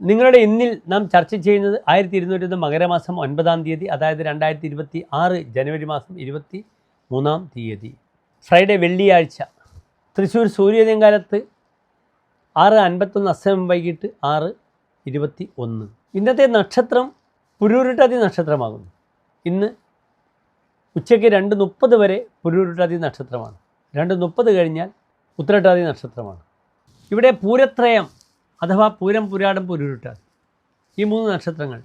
നിങ്ങളുടെ ഇന്നിൽ നാം ചർച്ച ചെയ്യുന്നത് ആയിരത്തി ഇരുന്നൂറ്റി ഒന്ന് മകരമാസം ഒൻപതാം തീയതി അതായത് രണ്ടായിരത്തി ഇരുപത്തി ആറ് ജനുവരി മാസം ഇരുപത്തി മൂന്നാം തീയതി. ഫ്രൈഡേ വെള്ളിയാഴ്ച. തൃശ്ശൂർ സൂര്യോദയം ആറ് അൻപത്തൊന്ന് അസമം വൈകിട്ട് ആറ് ഇരുപത്തി ഒന്ന് ഇന്നത്തെ നക്ഷത്രം പുരൂരുട്ടാതി നക്ഷത്രമാകുന്നു. ഇന്ന് ഉച്ചയ്ക്ക് രണ്ട് മുപ്പത് വരെ പുരൂരുട്ടാതി നക്ഷത്രമാണ്. രണ്ട് മുപ്പത് കഴിഞ്ഞാൽ ഉത്തരട്ടാതി നക്ഷത്രമാണ്. ഇവിടെ പൂരത്രയം അഥവാ പൂരം പുരാടം പുരുരുട്ട ഈ മൂന്ന് നക്ഷത്രങ്ങൾ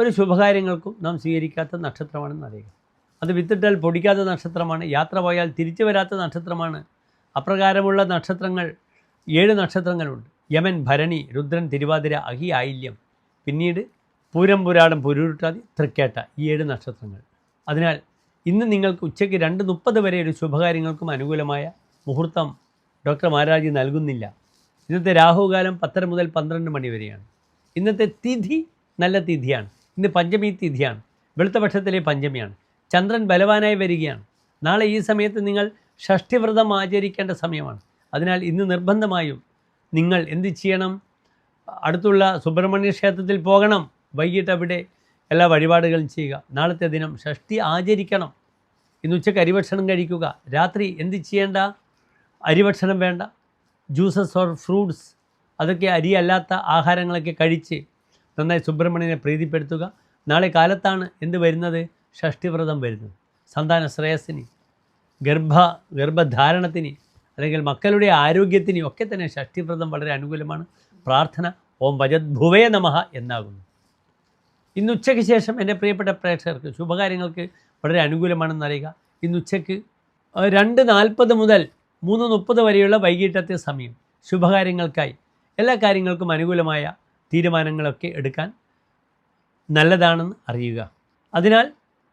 ഒരു ശുഭകാര്യങ്ങൾക്കും നാം സ്വീകരിക്കാത്ത നക്ഷത്രമാണെന്ന് അറിയുക. അത് വിത്തിട്ടാൽ പൊടിക്കാത്ത നക്ഷത്രമാണ് യാത്ര പോയാൽ തിരിച്ചു വരാത്ത നക്ഷത്രമാണ്. അപ്രകാരമുള്ള നക്ഷത്രങ്ങൾ ഏഴ് നക്ഷത്രങ്ങളുണ്ട്. യമൻ ഭരണി രുദ്രൻ തിരുവാതിര അഹി ആയില്യം. പിന്നീട് പൂരം പുരാടം പുരുരുട്ടാതി തൃക്കേട്ട ഈ ഏഴ് നക്ഷത്രങ്ങൾ. അതിനാൽ ഇന്ന് നിങ്ങൾക്ക് ഉച്ചയ്ക്ക് രണ്ട് മുപ്പത് വരെ ഒരു ശുഭകാര്യങ്ങൾക്കും അനുകൂലമായ മുഹൂർത്തം ഡോക്ടർ മഹാരാജി നൽകുന്നില്ല. ഇന്നത്തെ രാഹുകാലം പത്തര മുതൽ പന്ത്രണ്ട് മണി വരെയാണ്. ഇന്നത്തെ തിഥി നല്ല തിഥിയാണ്. ഇന്ന് പഞ്ചമി തിഥിയാണ്. വെളുത്തപക്ഷത്തിലെ പഞ്ചമിയാണ്. ചന്ദ്രൻ ബലവാനായി വരികയാണ്. നാളെ ഈ സമയത്ത് നിങ്ങൾ ഷഷ്ടിവ്രതം ആചരിക്കേണ്ട സമയമാണ്. അതിനാൽ ഇന്ന് നിർബന്ധമായും നിങ്ങൾ എന്ത് ചെയ്യണം? അടുത്തുള്ള സുബ്രഹ്മണ്യ ക്ഷേത്രത്തിൽ പോകണം. വൈകിട്ട് അവിടെ എല്ലാ വഴിപാടുകളും ചെയ്യുക. നാളത്തെ ദിനം ഷഷ്ടി ആചരിക്കണം. ഇന്ന് ഉച്ചയ്ക്ക് അരിഭക്ഷണം കഴിക്കുക. രാത്രി എന്ത് ചെയ്യേണ്ട? അരിഭക്ഷണം വേണ്ട. ജ്യൂസസ് ഓർ ഫ്രൂട്ട്സ് അതൊക്കെ അരി അല്ലാത്ത ആഹാരങ്ങളൊക്കെ കഴിച്ച് നന്നായി സുബ്രഹ്മണ്യനെ പ്രീതിപ്പെടുത്തുക. നാളെ കാലത്താണ് എന്ത് വരുന്നത്? ഷഷ്ടിവ്രതം വരുന്നത്. സന്താന ശ്രേയസ്സിന് ഗർഭ ഗർഭധാരണത്തിന് അല്ലെങ്കിൽ മക്കളുടെ ആരോഗ്യത്തിന് ഒക്കെ തന്നെ ഷഷ്ടിവ്രതം വളരെ അനുകൂലമാണ്. പ്രാർത്ഥന ഓം ഭജദ്ഭുവേ നമഃ എന്നാകുന്നു. ഇന്ന് ഉച്ചയ്ക്ക് ശേഷം എന്റെ പ്രിയപ്പെട്ട പ്രേക്ഷകർക്ക് ശുഭകാര്യങ്ങൾക്ക് വളരെ അനുകൂലമാണെന്ന് അറിയുക. ഇന്ന് ഉച്ചയ്ക്ക് രണ്ട് നാൽപ്പത് മുതൽ മൂന്ന് മുപ്പത് വരെയുള്ള വൈകിട്ടത്തെ സമയം ശുഭകാര്യങ്ങൾക്കായി. എല്ലാ കാര്യങ്ങൾക്കും അനുകൂലമായ തീരുമാനങ്ങളൊക്കെ എടുക്കാൻ നല്ലതാണെന്ന് അറിയുക. അതിനാൽ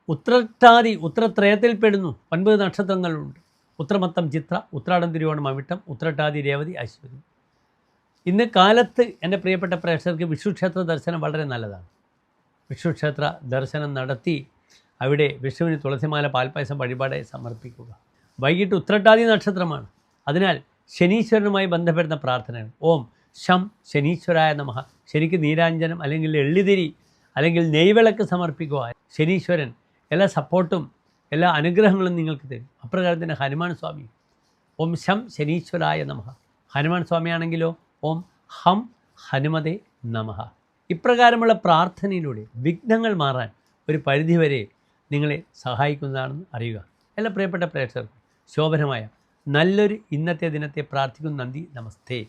ഉത്രട്ടാതി ഉത്രത്രയത്തിൽപ്പെടുന്നു. ഒൻപത് നക്ഷത്രങ്ങളുണ്ട്. ഉത്രമത്തം ചിത്ര ഉത്രാടം തിരുവോണം അവിട്ടം ഉത്രട്ടാതി രേവതി അശ്വതി. ഇന്ന് കാലത്ത് എന്റെ പ്രിയപ്പെട്ട പ്രേക്ഷകർക്ക് വിഷ്ണുക്ഷേത്ര ദർശനം വളരെ നല്ലതാണ്. വിഷ്ണുക്ഷേത്ര ദർശനം നടത്തി അവിടെ വിഷ്ണുവിന് തുളസിമാല പാൽപ്പായസം വഴിപാടായി സമർപ്പിക്കുക. വൈകിട്ട് ഉത്രട്ടാതി നക്ഷത്രമാണ്. അതിനാൽ ശനീശ്വരനുമായി ബന്ധപ്പെടുന്ന പ്രാർത്ഥനയാണ്. ഓം ശം ശനീശ്വരായ നമഹ ശനിക്ക് നീരാഞ്ജനം അല്ലെങ്കിൽ എള്ളിതിരി അല്ലെങ്കിൽ നെയ്വിളക്ക് സമർപ്പിക്കുക. ശനീശ്വരൻ എല്ലാ സപ്പോർട്ടും എല്ലാ അനുഗ്രഹങ്ങളും നിങ്ങൾക്ക് തരും. അപ്രകാരം തന്നെ ഹനുമാൻ സ്വാമി. ഓം ശം ശനീശ്വരായ നമഹ ഹനുമാൻ സ്വാമിയാണെങ്കിലോ? ഓം ഹം ഹനുമതേ നമഹ ഇപ്രകാരമുള്ള പ്രാർത്ഥനയിലൂടെ വിഘ്നങ്ങൾ മാറാൻ ഒരു പരിധിവരെ നിങ്ങളെ സഹായിക്കുന്നതാണെന്ന് അറിയുക. എല്ലാ പ്രിയപ്പെട്ട പ്രേക്ഷകർക്കും ശോഭനമായ നല്ലൊരു ഇന്നത്തെ ദിനത്തെ പ്രാർത്ഥിക്കുന്നു നന്ദി. നമസ്തേ.